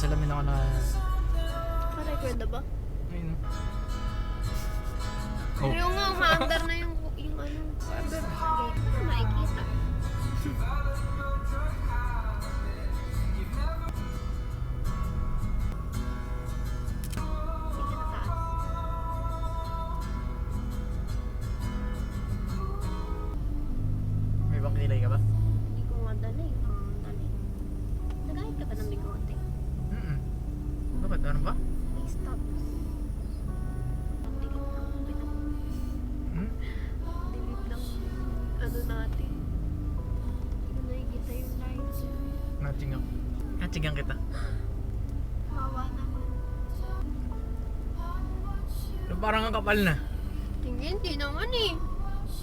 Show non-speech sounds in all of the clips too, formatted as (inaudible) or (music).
Nagsasalamin ako na... Pa-record na ba? Ayun. Oh. yung nga, umaandar na yung, yung ano, rubber. Okay, ano makikita? Natchingan kita. Hawa naman. Parang ang kapal na. Tingin, di naman eh.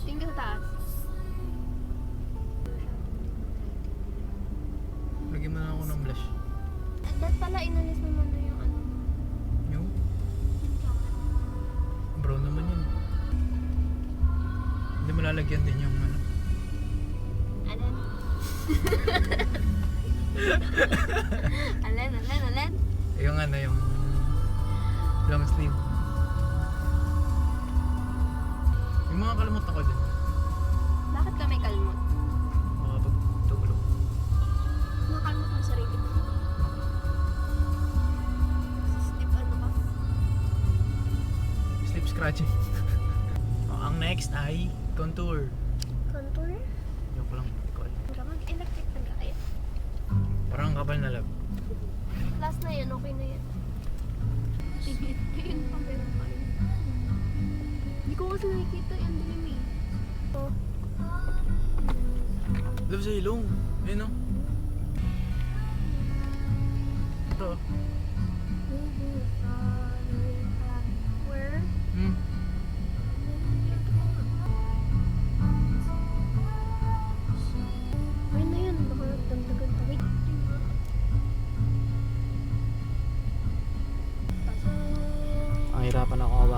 Tingin sa taas. Lagyan mo na ako ng blush. At that pala, inalis mo muna yung ano. Yung brown naman yun. Hindi mo lalagyan din yung ano. Alan. (laughs) Alan, alan, alan. Yung ano, yung long sleeve. Yung mga kalamot ako dyan. Bakit ka may kalmot? Makapagtulog. Nakalmot mo sarili mo. Step ano ka? Sleep scratching. oh, (laughs) ang next ay. Contour? Yung palang call. Para mag-electric na gaya. Parang ang kapal na lab. Last na yan, okay na yan. Yun pa, meron pa rin. Hindi ko kasi nakikita yan, dilim eh. Oh, Love sa ilong. Ayun o. Ito.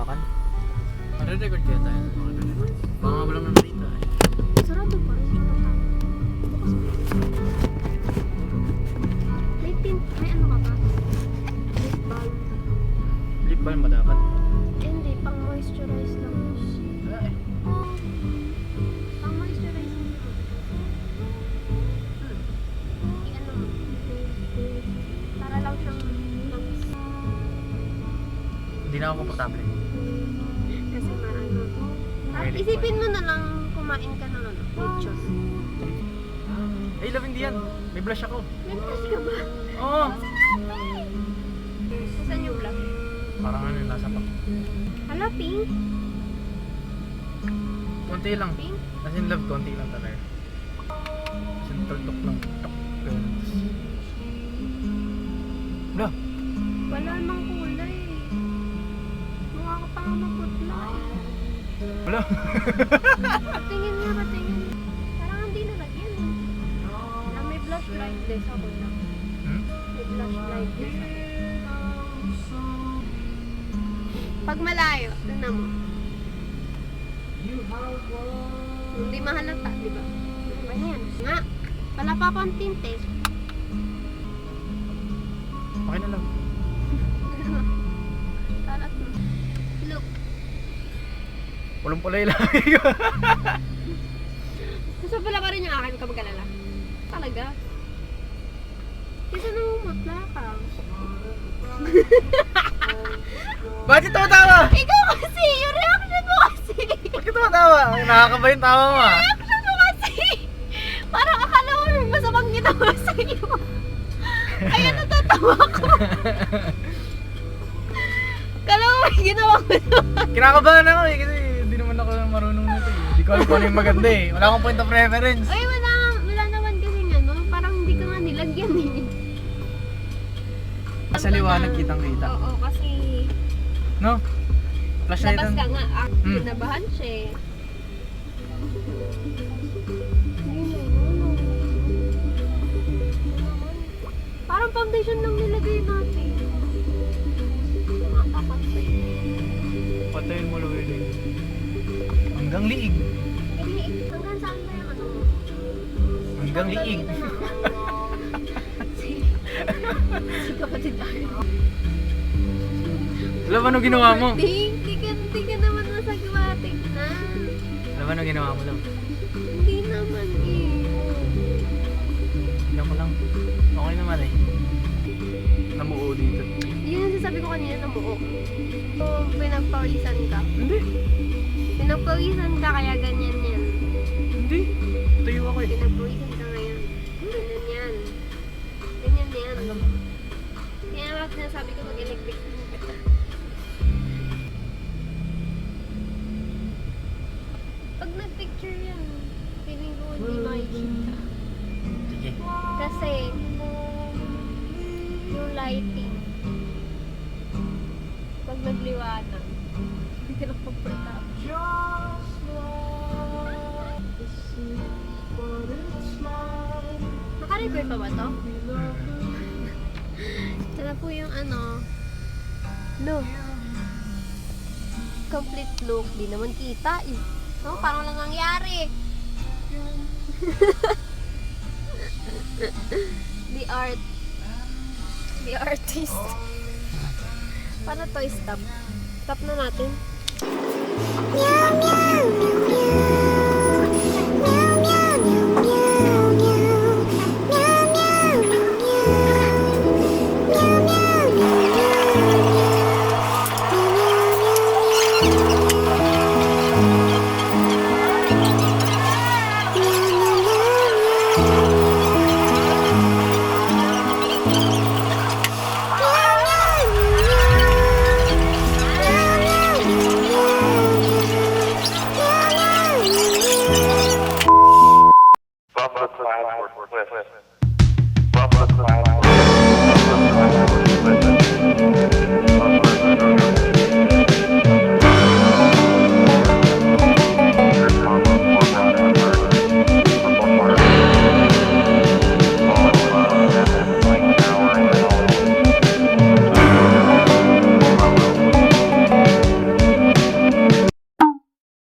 Hawakan. Mare-record kaya tayo. Baka walang namalita eh. Sarado pa rin. May pin, may ano ka ba? Lip balm. Lip balm ba dapat? Eh, Hindi, pang moisturize lang. Eh. Pang moisturize lang. Hmm. I-ano mo. Para lang siyang. Hindi na ako komportable. Ah, lip isipin mo na lang kumain ka ng ano, nachos. Ay, love hindi yan. May blush ako. May blush ka ba? Oo. Saan yung blush? Parang ano yung nasa pa. Hala, pink. Konti lang. Pink? As in love, konti lang talaga. As in tuldok lang. Tok. Wala. Wala Wala. Patingin nga, patingin. Parang hindi nalagyan eh. Na may blush light din sa kuna. hmm? May blush light din sa Pag malayo, tignan mo. Hindi mahalata, di ba? Ano yan? Nga, wala pa akong tinte. Okay na lang. (laughs) Kalat mo. Look, Pulong pulay lang. (laughs) Gusto pala pa rin yung akin ka mag-alala. Talaga. Kasi namumutla ka. Bakit tumatawa? Ikaw kasi! Yung reaction mo kasi! Bakit tumatawa? Nakakaba yung tawa mo ah. reaction mo kasi! Parang akala mo may masamang ginawa sa'yo. Kaya natatawa ko. (laughs) Kala mo may ginawa ko na. Kinakabahan ako eh kasi Hindi ko yung maganda eh. Wala akong point of reference. Ay, wala, wala naman kasi ano, parang hindi ka nga nilagyan eh. Sa liwanag kitang kita. Oo, kasi No? Flashlight labas ang... ka nga. Ah, Hmm. Kinabahan siya eh. Parang foundation lang nilagay natin. Nakakapantay. Patayin mo Luwili. Hanggang. Liig. Hanggang liig. Si kapatid. Alam ano ginawa mo? Di, di ka, di ka naman masagwating na. Alam ano ginawa mo, love? Hindi naman eh. Tingnan ko lang. Okay naman eh. Namuo dito. Yun yung sasabi ko kanina na buo. So, pinagpawisan ka. Hindi. Pinagpawisan ka kaya ganyan yan. Hindi. Tuyo ako eh. Pinagpawisan ka Nga sinasabi ko mag-electric kita. Pag nag-picture yan, feeling ko hindi makikita. Sige. Kasi, yung lighting, pag nagliwanag, hindi ka lang komportable. Naka-record pa ba to? Na po yung ano, look. Complete look. Di naman kita eh. No, parang lang nangyari. (laughs) The art. The artist. Paano to stop? Stop na natin. Meow, meow, meow,